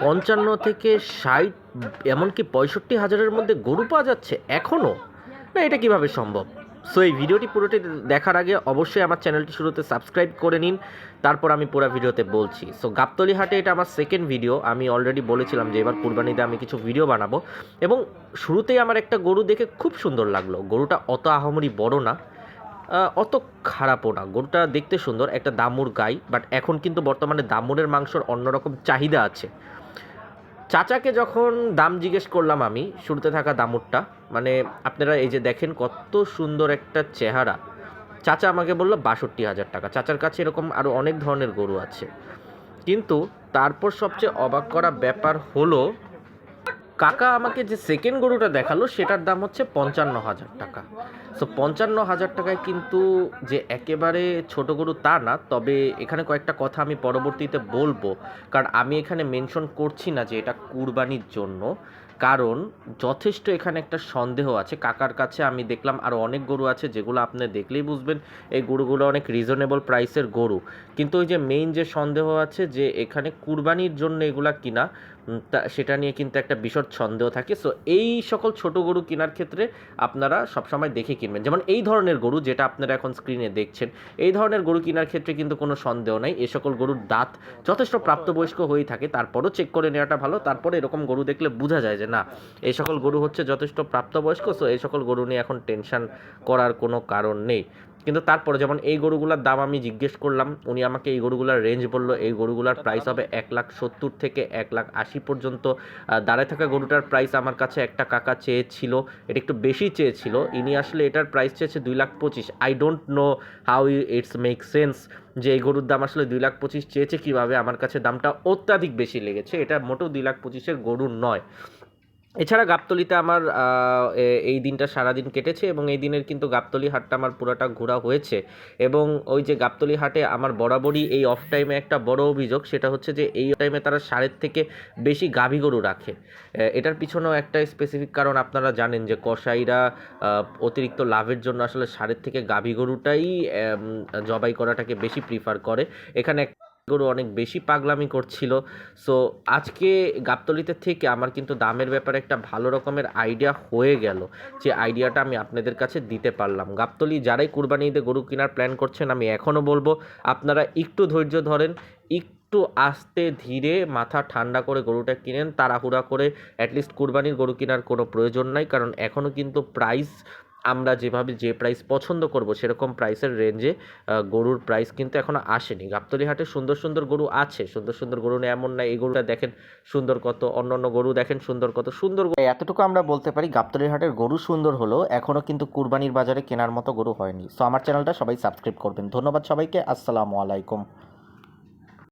পঞ্চান্ন থেকে ষাট, এমনকি পঁয়ষট্টি হাজারের মধ্যে গরু পাওয়া যাচ্ছে এখনও না, এটা কীভাবে সম্ভব? সো এই ভিডিওটি পুরোটি দেখার আগে অবশ্যই আমার চ্যানেলটি শুরুতে সাবস্ক্রাইব করে নিন, তারপর আমি পুরো ভিডিওতে বলছি। সো গাবতলি হাটে এটা আমার সেকেন্ড ভিডিও আমি অলরেডি বলেছিলাম যে এবার কুরবানিতে আমি কিছু ভিডিও বানাবো। এবং শুরুতেই আমার একটা গরু দেখে খুব সুন্দর লাগল। গরুটা অত আহামরি বড় না অত খারাপও না। গরুটা দেখতে সুন্দর, একটা দামুর গাই বাট এখন কিন্তু বর্তমানে দামুরের মাংসর অন্যরকম চাহিদা আছে। চাচাকে যখন দাম জিজ্ঞেস করলাম আমি, শুরুতে থাকা দামুরটা মানে আপনারা এই যে দেখেন কত সুন্দর একটা চেহারা। চাচা আমাকে বলল, বাষট্টি হাজার টাকা। চাচার কাছে এরকম আরও অনেক ধরনের গরু আছে। কিন্তু তারপর সবচেয়ে অবাক করা ব্যাপার হলো কাকা আমাকে যে সেকেন্ড গরুটা দেখাল, সেটার দাম হচ্ছে পঞ্চান্ন হাজার টাকা। সো পঞ্চান্ন হাজার টাকায় কিন্তু যে একেবারে ছোট গরু তা না, তবে এখানে কয়েকটা কথা আমি পরবর্তীতে বলব। কারণ আমি এখানে মেনশন করছি না যে এটা কুরবানির জন্য। কারণ যথেষ্ট এখানে একটা সন্দেহ আছে। কাকার কাছে আমি দেখলাম আরও অনেক গরু আছে, যেগুলো আপনি দেখলেই বুঝবেন এই গরুগুলো অনেক রিজনেবল প্রাইসের গরু। কিন্তু ওই যে মেইন যে সন্দেহ আছে যে এখানে কুরবানির জন্য এগুলা কিনা তা সেটা নিয়ে কিন্তু একটা বিশদ সন্দেহ থাকে। সো এই সকল ছোট গরু কেনার ক্ষেত্রে আপনারা সবসময় দেখে কিনবেন। যেমন এই ধরনের গরু যেটা আপনারা এখন স্ক্রিনে দেখছেন, এই ধরনের গরু কেনার ক্ষেত্রে কিন্তু কোনো সন্দেহ নাই। এই সকল গরুর দাঁত যথেষ্ট প্রাপ্তবয়স্ক হয়ে থাকে, তারপরও চেক করে নেওয়াটা ভালো। তারপরে এরকম গরু দেখলে বোঝা যায় যে, না এই সকল গরু হচ্ছে যথেষ্ট প্রাপ্তবয়স্ক সো এই সকল গরু নিয়ে এখন টেনশন করার কোনো কারণ নেই। কিন্তু তারপরে যেমন এই গরুগুলোর দাম আমি জিজ্ঞেস করলাম, উনি আমাকে এই গরুগুলোর রেঞ্জ বলল, এই গরুগুলোর প্রাইস হবে এক লাখ সত্তর থেকে এক লাখ আশি পর্যন্ত। দাঁড়ায় থাকা গরুটার প্রাইস আমার কাছে একটা কাকা চেয়েছিল, এটা একটু বেশি চেয়েছিল, ইনি আসলে এটার প্রাইস চেয়েছে দুই লাখ পঁচিশ। I don't know how it's make sense যে এই গরুর দাম আসলে দুই লাখ পঁচিশ চেয়েছে কীভাবে, আমার কাছে দামটা অত্যাধিক বেশি লেগেছে, এটা মোটেও দুই লাখ পঁচিশের গরু নয়। এছাড়া গাবতলিতে আমার এই দিনটা সারাদিন কেটেছে এবং এই দিনের কিন্তু গাবতলি হাটটা আমার পুরোটা ঘোরা হয়েছে। এবং ওই যে গাবতলি হাটে আমার বরাবরই এই অফ টাইমে একটা বড় অভিযোগ, সেটা হচ্ছে যে এই টাইমে তারা সারের থেকে বেশি গাভী গরু রাখে। এটার পিছনেও একটা স্পেসিফিক কারণ আপনারা জানেন যে কসাইরা অতিরিক্ত লাভের জন্য আসলে সারের থেকে গাভী গরুটাই জবাই করাটাকে বেশি প্রিফার করে। এখানে গরু অনেক বেশি পাগলামি করছিল। সো আজকে গাবতলিতে থেকে আমার কিন্তু দামের ব্যাপারে একটা ভালো রকমের আইডিয়া হয়ে গেল যে আইডিয়াটা আমি আপনাদের কাছে দিতে পারলাম। গাবতলি যারাই কুরবানি ঈদে গরু কেনার প্ল্যান করছেন, আমি এখনও বলব, আপনারা একটু ধৈর্য ধরেন, একটু আস্তে ধীরে মাথা ঠান্ডা করে গরুটা কিনেন, তাড়াহুড়া করে অ্যাটলিস্ট কুরবানির গরু কেনার কোনো প্রয়োজন নাই, কারণ এখনও কিন্তু প্রাইস আমরা যেভাবে যে প্রাইস পছন্দ করব সেরকম প্রাইসের রেঞ্জে গরুর প্রাইস কিন্তু এখনও আসেনি। গাবতলি হাটে সুন্দর সুন্দর গরু আছে। সুন্দর সুন্দর গরু নেই, এমন না। এই গরুটা দেখেন সুন্দর কত অন্য অন্য গরু দেখেন সুন্দর কত, সুন্দর এতটুকু আমরা বলতে পারি গাবতলি হাটের গরু সুন্দর হলো এখনও কিন্তু কুরবানির বাজারে কেনার মতো গরু হয়নি। সো আমার চ্যানেলটা সবাই সাবস্ক্রাইব করবেন। ধন্যবাদ সবাইকে। আসসালামু আলাইকুম।